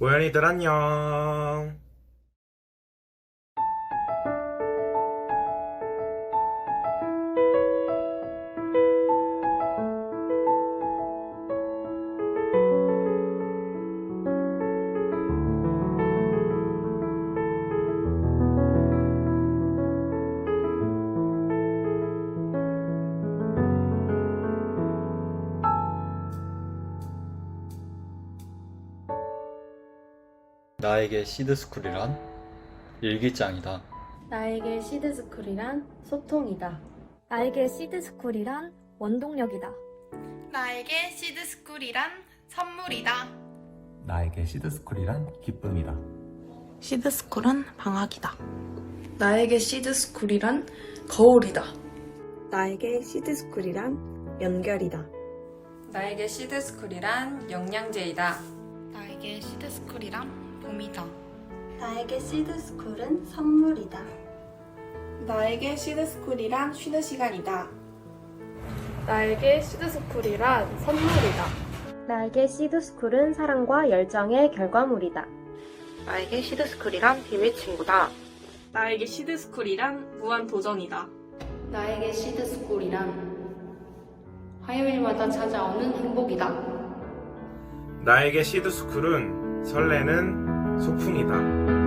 모연이들 안녕. 나에게 시드스쿨이란 일기장이다. 나에게 시드스쿨이란 소통이다. 나에게 시드스쿨이란 원동력이다. 나에게 시드스쿨이란 선물이다. 나에게 시드스쿨이란 기쁨이다. 시드스쿨은 방학이다. 나에게 시드스쿨이란 거울이다. 나에게 시드스쿨이란 연결이다. 나에게 시드스쿨이란 영양제이다. 나에게 시드스쿨이란 봄이다. 나에게 시드스쿨은 선물이다. 나에게 시드스쿨이란 쉬는 시간이다. 나에게 시드스쿨이란 선물이다. 나에게 시드스쿨은 사랑과 열정의 결과물이다. 나에게 시드스쿨이란 비밀 친구다. 나에게 시드스쿨이란 무한 도전이다. 나에게 시드스쿨이란 화요일마다 찾아오는 행복이다. 나에게 시드스쿨은 설레는 소풍이다.